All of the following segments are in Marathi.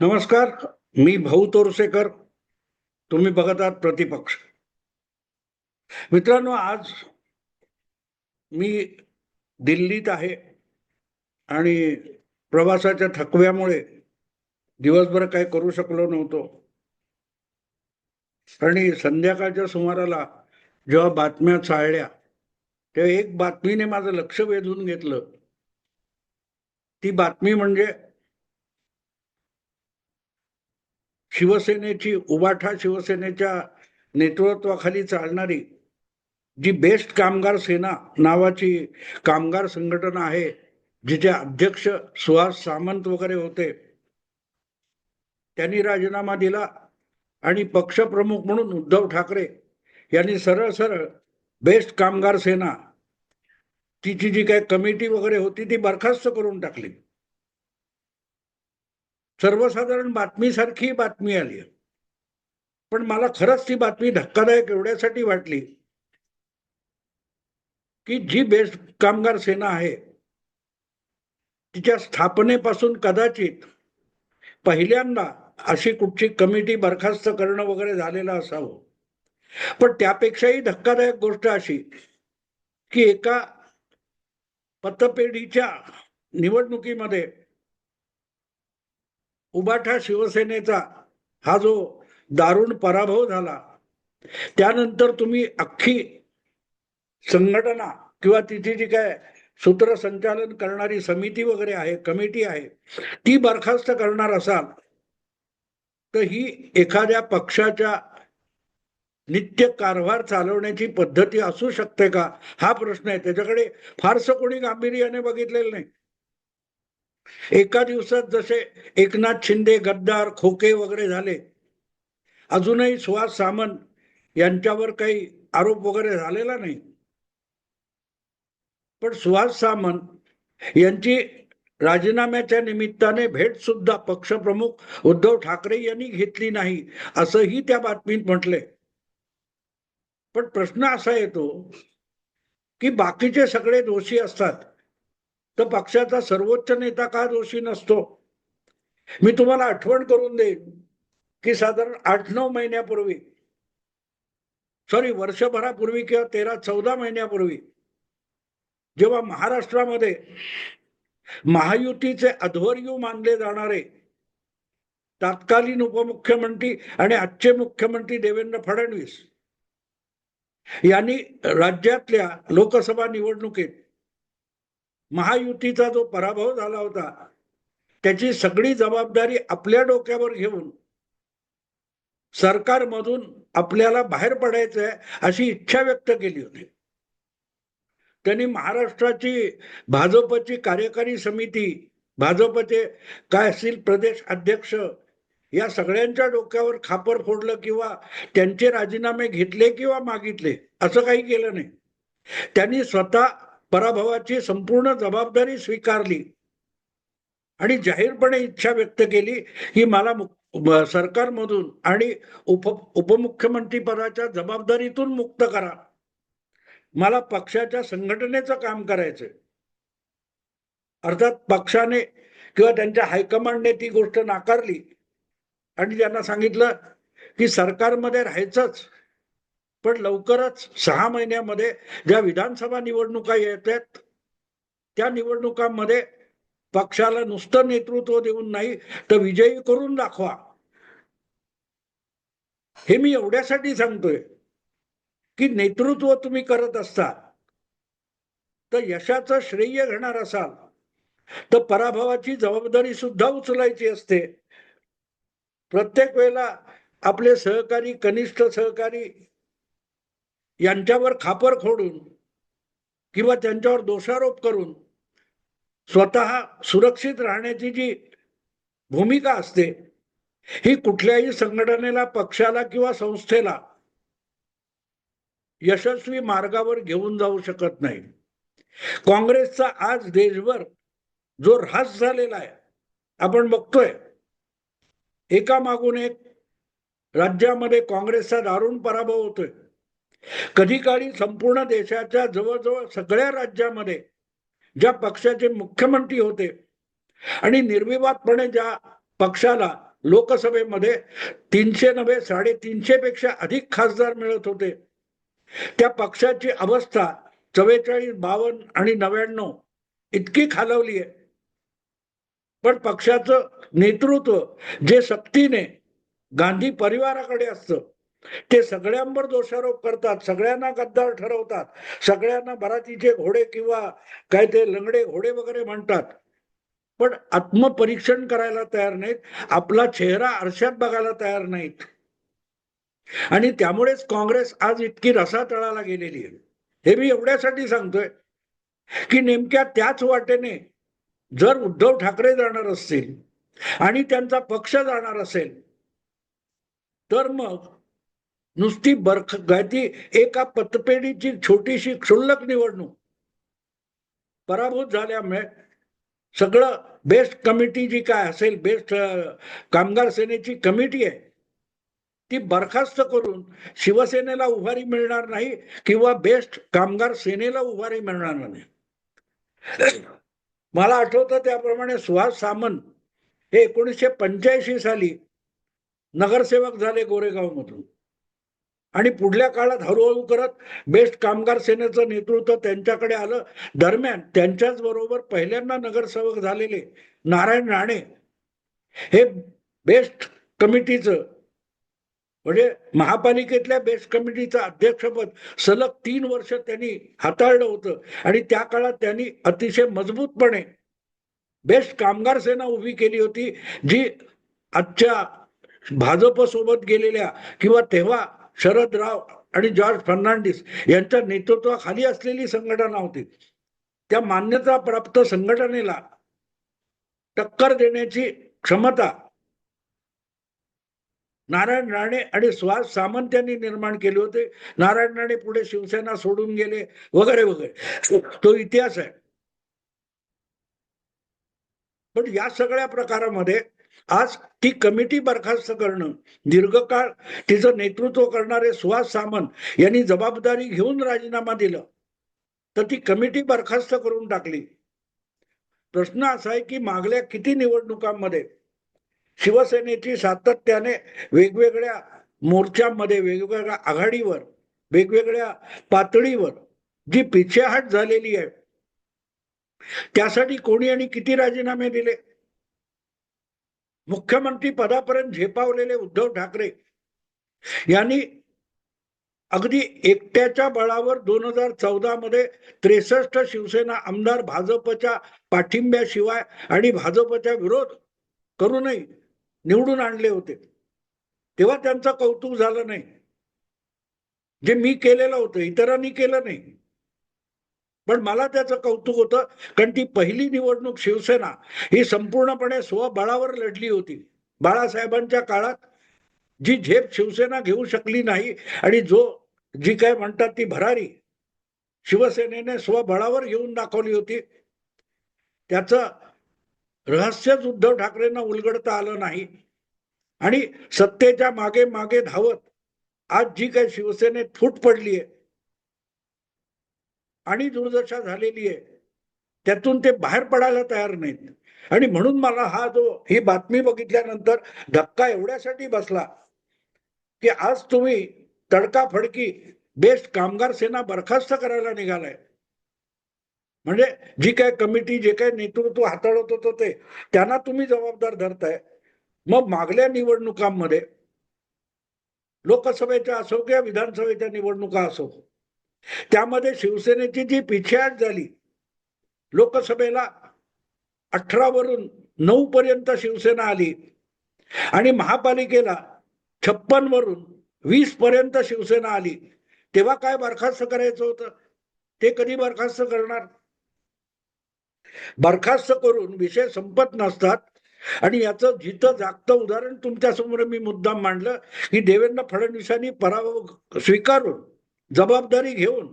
नमस्कार मी भाऊ तोरसेकर तुम्ही बघत आहात प्रतिपक्ष. मित्रांनो आज मी दिल्लीत आहे आणि प्रवासाच्या थकव्यामुळे दिवसभर काय करू शकलो नव्हतो. आणि संध्याकाळच्या सुमाराला जेव्हा बातम्या चाळल्या तेव्हा एक बातमीने माझं लक्ष वेधून घेतलं. ती बातमी म्हणजे शिवसेनेची उबाठा शिवसेनेच्या नेतृत्वाखाली चालणारी जी बेस्ट कामगार सेना नावाची कामगार संघटना आहे जिचे अध्यक्ष सुहास सामंत वगैरे होते त्यांनी राजीनामा दिला आणि पक्षप्रमुख म्हणून उद्धव ठाकरे यांनी सरळ सरळ बेस्ट कामगार सेना तिची जी काही कमिटी वगैरे होती ती बरखास्त करून टाकली. सर्वसाधारण बातमीसारखी बातमी आली पण मला खरंच ती बातमी धक्कादायक एवढ्यासाठी वाटली की जी बेस्ट कामगार सेना आहे तिच्या स्थापनेपासून कदाचित पहिल्यांदा अशी कुठची कमिटी बरखास्त करणं वगैरे झालेलं असावं. पण त्यापेक्षाही धक्कादायक गोष्ट अशी की एका पतपेढीच्या निवडणुकीमध्ये उबाठा शिवसेनेचा हा जो दारुण पराभव झाला त्यानंतर तुम्ही अख्खी संघटना किंवा तिथे जी काय सूत्रसंचालन करणारी समिती वगैरे आहे कमिटी आहे ती बरखास्त करणार असाल तर ही एखाद्या पक्षाच्या नित्य कारभार चालवण्याची पद्धती असू शकते का? हा प्रश्न आहे. त्याच्याकडे फारसं कोणी गांभीर्याने बघितलेलं नाही. एका दिवसात जसे एकनाथ शिंदे गद्दार खोके वगैरे झाले अजूनही सुहास सामंत यांच्यावर काही आरोप वगैरे झालेला नाही. पण सुहास सामंत यांची राजीनाम्याच्या निमित्ताने भेट सुद्धा पक्षप्रमुख उद्धव ठाकरे यांनी घेतली नाही असंही त्या बातमीत म्हटले. पण प्रश्न असा येतो की बाकीचे सगळे दोषी असतात. तर पक्षाचा सर्वोच्च नेता का दोषी नसतो? मी तुम्हाला आठवण करून देईन की साधारण आठ नऊ महिन्यापूर्वी सॉरी वर्षभरापूर्वी किंवा तेरा चौदा महिन्यापूर्वी जेव्हा महाराष्ट्रामध्ये महायुतीचे अध्वर्यू मानले जाणारे तत्कालीन उपमुख्यमंत्री आणि आजचे मुख्यमंत्री देवेंद्र फडणवीस यांनी राज्यातल्या लोकसभा निवडणुकीत महायुतीचा जो पराभव झाला होता त्याची सगळी जबाबदारी आपल्या डोक्यावर घेऊन सरकारमधून आपल्याला बाहेर पडायचं आहे अशी इच्छा व्यक्त केली होती. त्यांनी महाराष्ट्राची भाजपची कार्यकारी समिती भाजपचे काय असतील प्रदेश अध्यक्ष या सगळ्यांच्या डोक्यावर खापर फोडलं किंवा त्यांचे राजीनामे घेतले किंवा मागितले असं काही केलं नाही. त्यांनी स्वतः पराभवाची संपूर्ण जबाबदारी स्वीकारली. आणि जाहीरपणे इच्छा व्यक्त केली की मला सरकारमधून आणि उप उपमुख्यमंत्री पदाच्या जबाबदारीतून मुक्त करा. मला पक्षाच्या संघटनेचं काम करायचंय. अर्थात पक्षाने किंवा त्यांच्या हायकमांडने ती गोष्ट नाकारली. आणि त्यांना सांगितलं की सरकारमध्ये राहायचंच. पण लवकरच सहा महिन्यामध्ये ज्या विधानसभा निवडणुका येत आहेत त्या निवडणुकांमध्ये पक्षाला नुसतं नेतृत्व देऊन नाही तर विजयी करून दाखवा. हे मी एवढ्यासाठी सांगतोय की नेतृत्व तुम्ही करत असता तर यशाचं श्रेय घेणार असाल तर पराभवाची जबाबदारी सुद्धा उचलायची असते. प्रत्येक वेळेला आपले सहकारी कनिष्ठ सहकारी यांच्यावर खापर खोडून किंवा त्यांच्यावर दोषारोप करून स्वतः सुरक्षित राहण्याची जी भूमिका असते ही कुठल्याही संघटनेला पक्षाला किंवा संस्थेला यशस्वी मार्गावर घेऊन जाऊ शकत नाही. काँग्रेसचा आज देशभर जो ऱ्हास झालेला आहे आपण बघतोय एका मागून एक राज्यामध्ये काँग्रेसचा दारुण पराभव होतोय. कधी काळी संपूर्ण देशाच्या जवळजवळ सगळ्या राज्यामध्ये ज्या पक्षाचे मुख्यमंत्री होते आणि निर्विवादपणे ज्या पक्षाला लोकसभेमध्ये तीनशे नव्हे साडेतीनशे पेक्षा अधिक खासदार मिळत होते त्या पक्षाची अवस्था चव्वेचाळीस बावन्न आणि नव्याण्णव इतकी खालवली आहे. पण पक्षाचं नेतृत्व जे सक्तीने गांधी परिवाराकडे असतं ते सगळ्यांवर दोषारोप करतात सगळ्यांना गद्दार ठरवतात सगळ्यांना बरातीचे घोडे किंवा काय ते लंगडे घोडे वगैरे म्हणतात. पण आत्मपरीक्षण करायला तयार नाहीत आपला चेहरा आरशात बघायला तयार नाहीत. आणि त्यामुळेच काँग्रेस आज इतकी रसातळाला गेलेली आहे. हे मी एवढ्यासाठी सांगतोय की नेमक्या त्याच वाटेने जर उद्धव ठाकरे जाणार असतील आणि त्यांचा पक्ष जाणार असेल तर मग नुसती बरख ती एका पतपेढीची छोटीशी क्षुल्लक निवडणूक. पराभूत झाल्यामुळे सगळं बेस्ट कमिटी जी काय असेल बेस्ट कामगार सेनेची कमिटी आहे ती बरखास्त करून शिवसेनेला उभारी मिळणार नाही किंवा बेस्ट कामगार सेनेला उभारी मिळणार नाही. मला आठवतं त्याप्रमाणे सुहास सामंत हे एकोणीसशे पंच्याऐंशी साली नगरसेवक झाले गोरेगाव मधून आणि पुढल्या काळात हळूहळू करत बेस्ट कामगार सेनेचं नेतृत्व त्यांच्याकडे आलं. दरम्यान त्यांच्याच बरोबर पहिल्यांदा नगरसेवक झालेले नारायण राणे हे बेस्ट कमिटीचं म्हणजे महापालिकेतल्या बेस्ट कमिटीचं अध्यक्षपद सलग तीन वर्ष त्यांनी हाताळलं होतं. आणि त्या काळात त्यांनी अतिशय मजबूतपणे बेस्ट कामगार सेना उभी केली होती जी आजच्या भाजप सोबत गेलेल्या किंवा तेव्हा शरद राव आणि जॉर्ज फर्नांडिस यांच्या नेतृत्वाखाली असलेली संघटना होती. त्या मान्यता प्राप्त संघटनेला टक्कर देण्याची क्षमता नारायण राणे आणि सुहास सामंत यांनी निर्माण केले होते. नारायण राणे पुढे शिवसेना सोडून गेले वगैरे वगैरे. तो इतिहास आहे. पण या सगळ्या प्रकारामध्ये आज ती कमिटी बरखास्त करणं दीर्घकाळ तिचं नेतृत्व करणारे सुहास सामंत यांनी जबाबदारी घेऊन राजीनामा दिला. तर ती कमिटी बरखास्त करून टाकली. प्रश्न असा आहे की मागल्या किती निवडणुकांमध्ये शिवसेनेची सातत्याने वेगवेगळ्या मोर्चामध्ये वेगवेगळ्या आघाडीवर वेगवेगळ्या पातळीवर जी पिछेहाट झालेली आहे त्यासाठी कोणी आणि किती राजीनामे दिले? मुख्यमंत्री पदापर्यंत झेपावलेले उद्धव ठाकरे यांनी अगदी एकट्याच्या बळावर दोन हजार चौदा मध्ये त्रेसष्ट शिवसेना आमदार भाजपच्या पाठिंब्याशिवाय आणि भाजपच्या विरोध करूनही निवडून आणले होते. तेव्हा त्यांचं कौतुक झालं नाही. जे मी केलेलं होतं इतरांनी केलं नाही. पण मला त्याचं कौतुक होतं कारण ती पहिली निवडणूक शिवसेना ही संपूर्णपणे स्वबळावर लढली होती. बाळासाहेबांच्या काळात जी झेप शिवसेना घेऊ शकली नाही आणि जो जी काय म्हणतात ती भरारी शिवसेनेने स्वबळावर घेऊन दाखवली होती त्याचं रहस्यच उद्धव ठाकरेंना उलगडता आलं नाही. आणि सत्तेच्या मागे मागे धावत आज जी काही शिवसेनेत फूट पडली आहे आणि दुर्दशा झालेली आहे. त्यातून ते बाहेर पडायला तयार नाहीत. आणि म्हणून मला हा जो ही बातमी बघितल्यानंतर धक्का एवढ्यासाठी बसला की आज तुम्ही तडकाफडकी बेस्ट कामगार सेना बरखास्त करायला निघालाय. म्हणजे जी काय कमिटी जे काय नेतृत्व हाताळत होतं ते त्यांना तुम्ही जबाबदार धरताय. मग मागल्या निवडणुकांमध्ये लोकसभेच्या असो किंवा विधानसभेच्या निवडणुका असो त्यामध्ये शिवसेनेची जी पिछेहाट झाली लोकसभेला अठरा वरून नऊ पर्यंत शिवसेना आली आणि महापालिकेला छप्पन वरून वीस पर्यंत शिवसेना आली. तेव्हा काय बरखास्त करायचं होतं? ते कधी बरखास्त करणार? बरखास्त करून विषय संपत नसतात. आणि याचं जिथं जागतं उदाहरण तुमच्यासमोर मी मुद्दाम मांडलं की देवेंद्र फडणवीसांनी पराभव स्वीकारून जबाबदारी घेऊन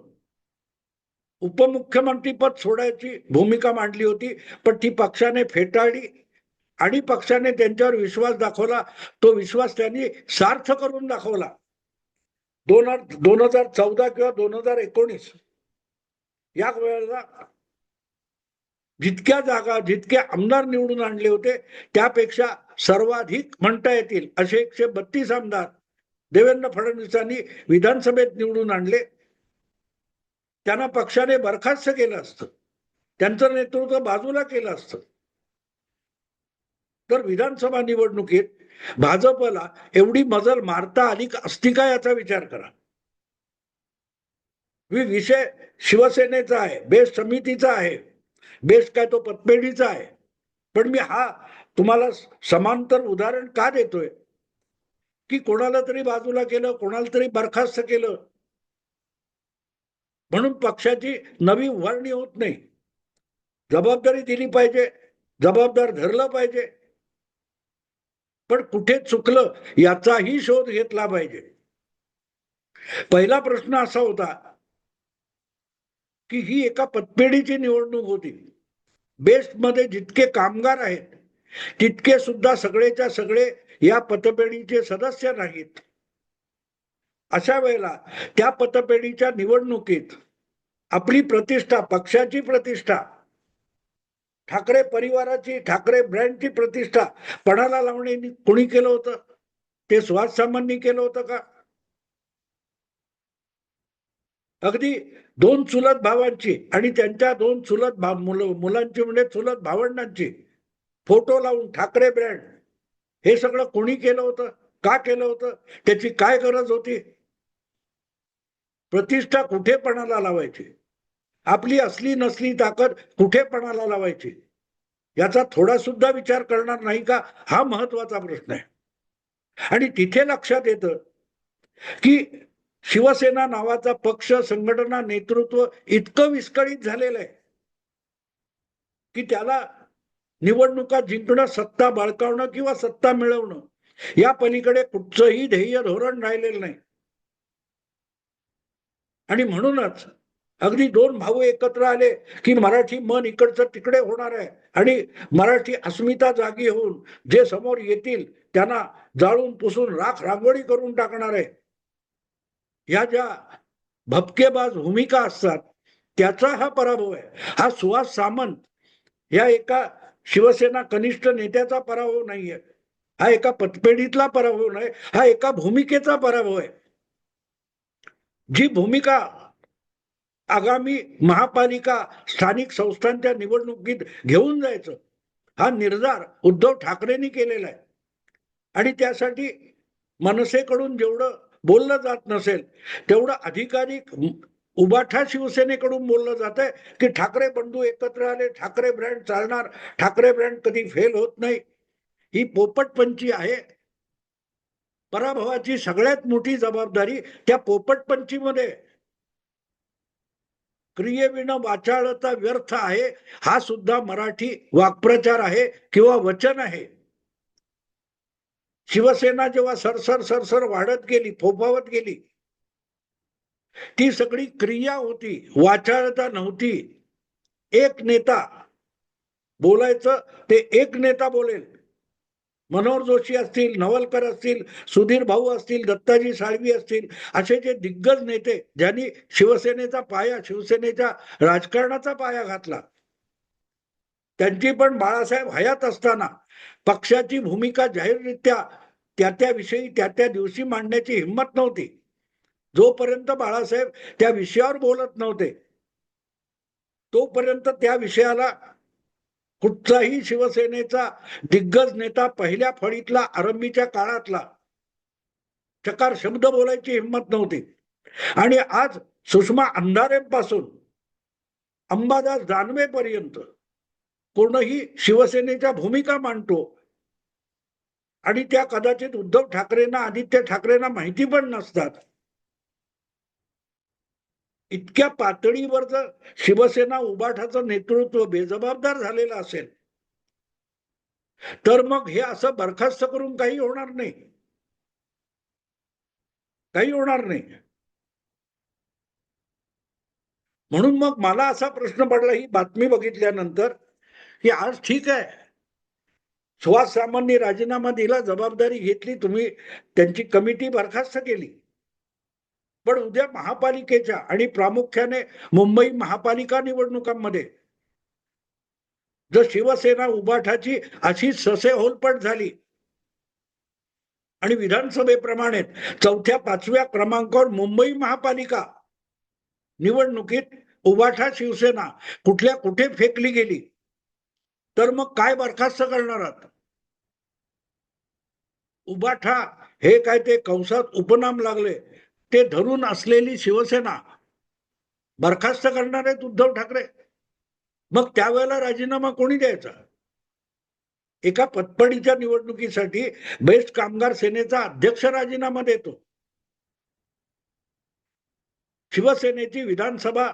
उपमुख्यमंत्रीपद सोडायची भूमिका मांडली होती पण ती पक्षाने फेटाळली आणि पक्षाने त्यांच्यावर विश्वास दाखवला. तो विश्वास त्यांनी सार्थ करून दाखवला. दोन दोन हजार चौदा किंवा दोन हजार एकोणीस या वेळेला जितक्या जागा जितके आमदार निवडून आणले होते त्यापेक्षा सर्वाधिक म्हणता येतील असे एकशे बत्तीस आमदार देवेंद्र फडणवीसांनी विधानसभेत निवडून आणले. त्यांना पक्षाने बरखास्त केलं असतं. त्यांचं नेतृत्व बाजूला केलं असतं. तर विधानसभा निवडणुकीत भाजपला एवढी मजल मारता आली का- असती का याचा विचार करा. मी विषय शिवसेनेचा आहे बेस समितीचा आहे बेस काय तो पतपेढीचा आहे. पण मी हा तुम्हाला समांतर उदाहरण का देतोय? की कोणाला तरी बाजूला केलं कोणाला तरी बरखास्त केलं. म्हणून पक्षाची नवी उभारणी होत नाही. जबाबदारी दिली पाहिजे जबाबदार धरलं पाहिजे. पण कुठे चुकलं याचाही शोध घेतला पाहिजे. पहिला प्रश्न असा होता की ही एका पतपेढीची निवडणूक होती. बेस्टमध्ये जितके कामगार आहेत तितके सुद्धा सगळेच्या सगळे या पतपेढीचे सदस्य नाहीत. अशा वेळेला त्या पतपेढीच्या निवडणुकीत आपली प्रतिष्ठा पक्षाची प्रतिष्ठा ठाकरे परिवाराची ठाकरे ब्रँडची प्रतिष्ठा पणाला लावणे कोणी केलं होतं? ते सुहास सामांनी केलं होतं का? अगदी दोन चुलत भावांची आणि त्यांच्या दोन चुलत भाव मुलं मुलांची म्हणजे चुलत भावंडांची फोटो लावून ठाकरे ब्रँड हे सगळं कोणी केलं होतं? का केलं होतं? त्याची काय गरज होती? प्रतिष्ठा कुठे पणाला लावायची? आपली असली नसली ताकद कुठे पणाला लावायची? याचा थोडा सुद्धा विचार करणार नाही का? हा महत्त्वाचा प्रश्न आहे. आणि तिथे लक्षात येतं की शिवसेना नावाचा पक्ष संघटना नेतृत्व इतकं विस्कळीत झालेलं आहे की त्याला निवडणुका जिंकणं सत्ता बळकावणं किंवा सत्ता मिळवणं या पलीकडे कुठचंही ध्येय धोरण राहिलेलं नाही. आणि म्हणूनच अगदी दोन भाऊ एकत्र आले की मराठी मन इकडचं तिकडे होणार आहे आणि मराठी अस्मिता जागी होऊन जे समोर येतील त्यांना जाळून पुसून राख रांगोळी करून टाकणार आहे. या ज्या भपकेबाज भूमिका असतात त्याचा हा पराभव आहे. हा सुहास सामंत या एका शिवसेना कनिष्ठ नेत्याचा पराभव नाहीये. हा एका पतपेढीतला पराभव नाही हा एका भूमिकेचा पराभव आहे. जी भूमिका आगामी महापालिका स्थानिक संस्थांच्या निवडणुकीत घेऊन जायचं हा निर्धार उद्धव ठाकरेंनी केलेला आहे. आणि त्यासाठी मनसेकडून जेवढं बोललं जात नसेल तेवढं अधिकाधिक उबाठा शिवसेनेकडून बोललं जात आहे की ठाकरे बंधू एकत्र आले ठाकरे ब्रँड चालणार ठाकरे ब्रँड कधी फेल होत नाही. ही पोपटपंची आहे. पराभवाची सगळ्यात मोठी जबाबदारी त्या पोपटपंचीमध्ये. क्रियेविना वाचाळता व्यर्थ आहे. हा सुद्धा मराठी वाक्प्रचार आहे किंवा वचन आहे. शिवसेना जेव्हा सरसर सरसर वाढत गेली फोफावत गेली ती सगळी क्रिया होती वाचाळता नव्हती. एक नेता बोलायचं ते एक नेता बोलेल. मनोहर जोशी असतील नवलकर असतील सुधीर भाऊ असतील दत्ताजी साळवी असतील असे जे दिग्गज नेते ज्यांनी शिवसेनेचा पाया शिवसेनेच्या राजकारणाचा पाया घातला. त्यांची पण बाळासाहेब हयात असताना पक्षाची भूमिका जाहीररित्या त्या त्याविषयी त्या त्या दिवशी मांडण्याची हिंमत नव्हती. जोपर्यंत बाळासाहेब त्या विषयावर बोलत नव्हते तोपर्यंत त्या विषयाला कुठचाही शिवसेनेचा दिग्गज नेता पहिल्या फळीतला आरंभीच्या काळातला चकार शब्द बोलायची हिंमत नव्हती. आणि आज सुषमा अंधारेपासून अंबादास दानवे पर्यंत कोणही शिवसेनेच्या भूमिका मांडतो आणि त्या कदाचित उद्धव ठाकरेंना आदित्य ठाकरेंना माहिती पण नसतात. इतक्या पातळीवर जर शिवसेना उबाठाचं नेतृत्व बेजबाबदार झालेलं असेल तर मग हे असं बरखास्त करून काही होणार नाही. काही होणार नाही. म्हणून मग मला असा प्रश्न पडला ही बातमी बघितल्यानंतर की आज ठीक आहे. सुहास सामांनी राजीनामा दिला जबाबदारी घेतली तुम्ही त्यांची कमिटी बरखास्त केली. पण उद्या महापालिकेच्या आणि प्रामुख्याने मुंबई महापालिका निवडणुकांमध्ये जर शिवसेना उबाठाची अशी ससे होलपट झाली आणि विधानसभेप्रमाणे चौथ्या पाचव्या क्रमांकावर मुंबई महापालिका निवडणुकीत उबाठा शिवसेना कुठल्या कुठे फेकली गेली तर मग काय बरखास्त करणार आहात? उबाठा हे काय ते कंसात उपनाम लागले ते धरून असलेली शिवसेना बरखास्त करणार आहेत उद्धव ठाकरे. मग त्यावेळेला राजीनामा कोणी द्यायचा? एका पतपडीच्या निवडणुकीसाठी बेस्ट कामगार सेनेचा अध्यक्ष राजीनामा देतो. शिवसेनेची विधानसभा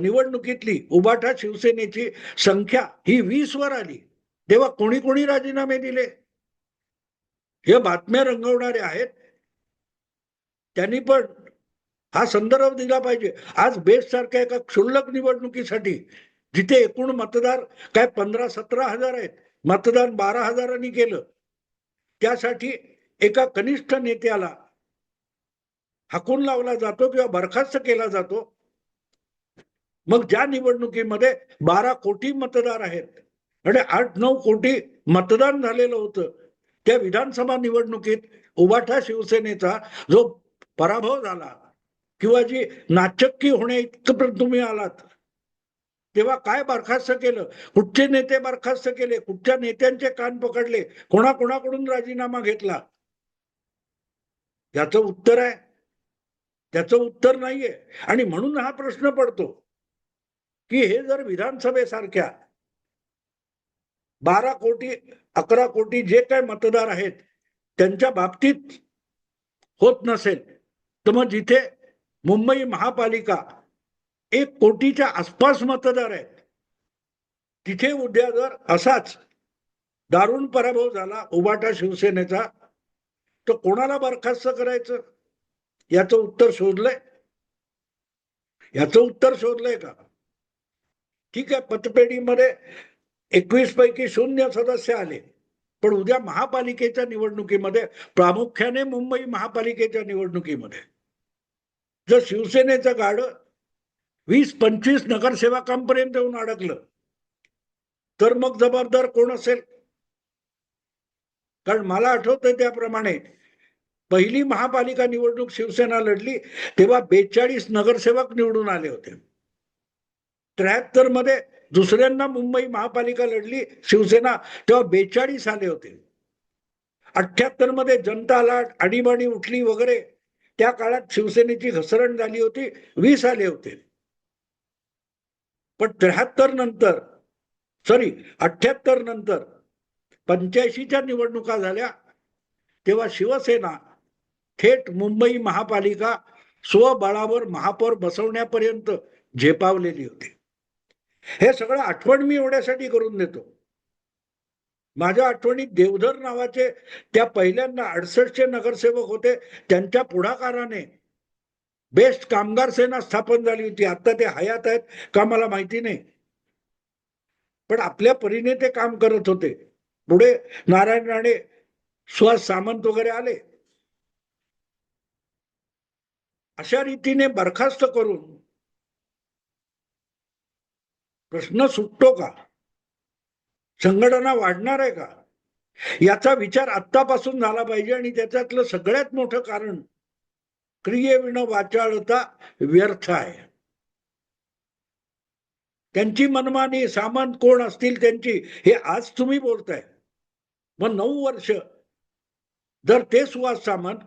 निवडणुकीतली उबाठा शिवसेनेची संख्या ही वीस वर आली. तेव्हा कोणी कोणी राजीनामे दिले? हे बातम्या रंगवणारे आहेत. त्यांनी पण हा संदर्भ दिला पाहिजे. आज बेस्टसारख्या एका क्षुल्लक निवडणुकीसाठी जिथे एकूण मतदार काय पंधरा सतरा हजार आहेत मतदान बारा हजारांनी केलं त्यासाठी एका कनिष्ठ नेत्याला हाकून लावला जातो किंवा बरखास्त केला जातो. मग ज्या निवडणुकीमध्ये बारा कोटी मतदार आहेत आणि आठ नऊ कोटी मतदान झालेलं होतं त्या विधानसभा निवडणुकीत उबाठा शिवसेनेचा जो पराभव झाला. किंवा जी नाचक्की होणे इतकं तुम्ही आलात. तेव्हा काय बरखास्त केलं? कुठचे नेते बरखास्त केले? कुठच्या नेत्यांचे कान पकडले? कोणाकोणाकडून राजीनामा घेतला? याचं उत्तर आहे. त्याचं उत्तर नाहीये. आणि म्हणून हा प्रश्न पडतो की हे जर विधानसभेसारख्या बारा कोटी अकरा कोटी जे काय मतदार आहेत त्यांच्या बाबतीत होत नसेल तर मग जिथे मुंबई महापालिका एक कोटीच्या आसपास मतदार आहेत तिथे उद्या जर असाच दारुण पराभव झाला उबाटा शिवसेनेचा तर कोणाला बरखास्त करायचं? याचं उत्तर शोधलंय. याचं उत्तर शोधलंय का? ठीक आहे पतपेढीमध्ये एकवीस पैकी शून्य सदस्य आले पण उद्या महापालिकेच्या निवडणुकीमध्ये प्रामुख्याने मुंबई महापालिकेच्या निवडणुकीमध्ये. जर शिवसेनेचं गाडं वीस पंचवीस नगरसेवकांपर्यंत येऊन अडकलं तर मग जबाबदार कोण असेल? कारण मला आठवतं त्याप्रमाणे पहिली महापालिका निवडणूक शिवसेना लढली तेव्हा बेचाळीस नगरसेवक निवडून आले होते. त्र्याहत्तरमध्ये दुसऱ्यांदा मुंबई महापालिका लढली शिवसेना तेव्हा बेचाळीस आले होते. अठ्याहत्तरमध्ये जनता लाट आणीबाणी उठली वगैरे त्या काळात शिवसेनेची घसरण झाली होती वीस आले होते. पण त्र्याहत्तर नंतर सॉरी अठ्याहत्तर नंतर पंच्याऐंशीच्या निवडणुका झाल्या तेव्हा शिवसेना थेट मुंबई महापालिका स्वबळावर महापौर बसवण्यापर्यंत झेपावलेली होती. हे सगळं आठवण मी एवढ्यासाठी करून देतो. माझ्या आठवणीत देवधर नावाचे त्या पहिल्यांदा अडसष्टचे नगरसेवक होते. त्यांच्या पुढाकाराने बेस्ट कामगार सेना स्थापन झाली होती. आता ते हयात आहेत का मला माहिती नाही. पण आपल्या परीने ते काम करत होते. पुढे नारायण राणे सुहास सामंत वगैरे आले. अशा रीतीने बरखास्त करून प्रश्न सुटतो का? संघटना वाढणार आहे का? याचा विचार आत्तापासून झाला पाहिजे आणि त्याच्यातलं सगळ्यात मोठं कारण क्रियेविण वाचाळता व्यर्थ आहे. त्यांची मनमानी सामान कोण असतील त्यांची हे आज तुम्ही बोलताय. मग नऊ वर्ष जर ते सुहास सामंत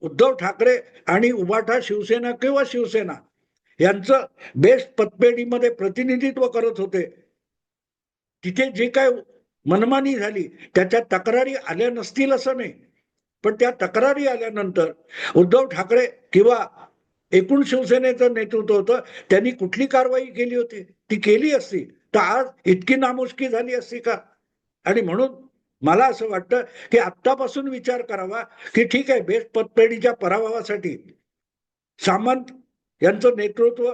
उद्धव ठाकरे आणि उबाठा शिवसेना किंवा शिवसेना यांचं बेस्ट पतपेढीमध्ये प्रतिनिधित्व करत होते तिथे जे काय मनमानी झाली त्याच्या तक्रारी आल्या नसतील असं नाही. पण त्या तक्रारी आल्यानंतर उद्धव ठाकरे किंवा एकूण शिवसेनेचं नेतृत्व होतं त्यांनी कुठली कारवाई केली होती? ती केली असती. तर आज इतकी नामुष्की झाली असती का? आणि म्हणून मला असं वाटतं की आत्तापासून विचार करावा की ठीक आहे बेस्ट पतपेढीच्या पराभवासाठी सामंत यांचं नेतृत्व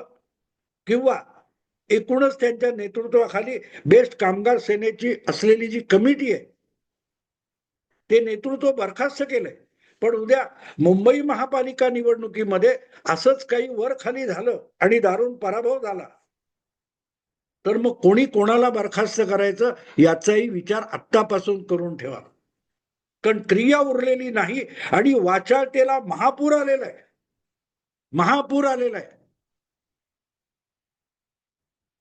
किंवा एकूणच त्यांच्या नेतृत्वाखाली बेस्ट कामगार सेनेची असलेली जी कमिटी आहे ते नेतृत्व बरखास्त केलंय. पण उद्या मुंबई महापालिका निवडणुकीमध्ये असंच काही वर खाली झालं आणि दारुण पराभव झाला तर मग कोणी कोणाला बरखास्त करायचं याचाही विचार आत्तापासून करून ठेवा. कारण क्रिया उरलेली नाही आणि वाचाळतेला महापूर आलेला आहे. महापूर आलेला आहे.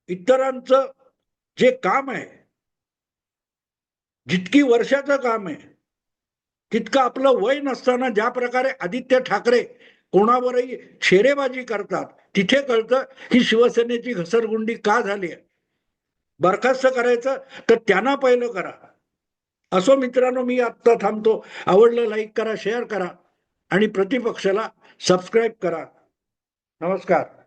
इतरांचं जे काम आहे जितकी वर्षाचं काम आहे तितकं आपलं वय नसताना ज्या प्रकारे आदित्य ठाकरे कोणावरही शेरेबाजी करतात तिथे कळतं ही शिवसेनेची घसरगुंडी का झाली आहे. बरखास्त करायचं तर त्यांना पहिलं करा. असो मित्रांनो मी आत्ता थांबतो. आवडलं लाईक करा शेअर करा आणि प्रतिपक्षाला सबस्क्राईब करा. नमस्कार.